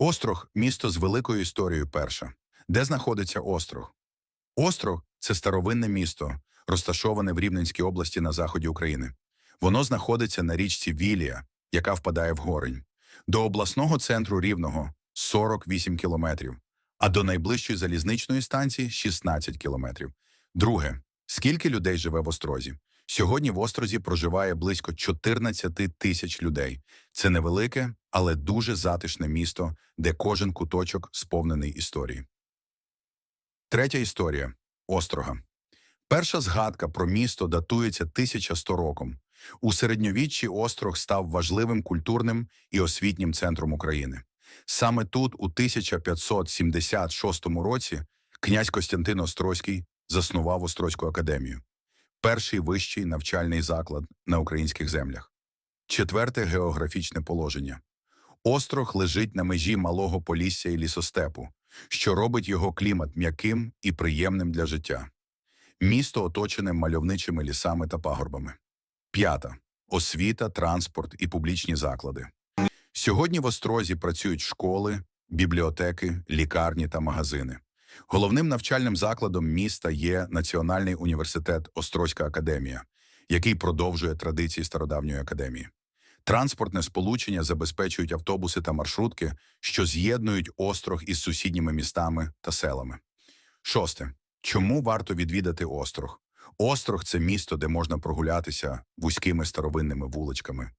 Острог місто з великою історією перше. Де знаходиться острог? Острог це старовинне місто, розташоване в Рівненській області на заході України. Воно знаходиться на річці Вілія, яка впадає в горень. До обласного центру Рівного 48 кілометрів, а до найближчої залізничної станції 16 кілометрів. Друге, скільки людей живе в Острозі? Сьогодні в Острозі проживає близько 14 тисяч людей. Це невелике, але дуже затишне місто, де кожен куточок сповнений історії. Третя історія Острога. Перша згадка про місто датується 1100 роком. У середньовіччі острог став важливим культурним і освітнім центром України. Саме тут, у 1576 році, князь Костянтин Острозький заснував Острозьку академію, перший вищий навчальний заклад на українських землях. Четверте географічне положення. Острог лежить на межі малого полісся і лісостепу, що робить його клімат м'яким і приємним для життя. Місто оточене мальовничими лісами та пагорбами. П'ята освіта, транспорт і публічні заклади. Сьогодні в Острозі працюють школи, бібліотеки, лікарні та магазини. Головним навчальним закладом міста є Національний університет Острозька академія, який продовжує традиції стародавньої академії. Транспортне сполучення забезпечують автобуси та маршрутки, що з'єднують острог із сусідніми містами та селами. Шосте. Чому варто відвідати острог? Острог це місто, де можна прогулятися вузькими старовинними вуличками,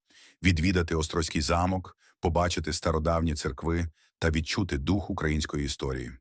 відвідати Острозький замок, побачити стародавні церкви та відчути дух української історії.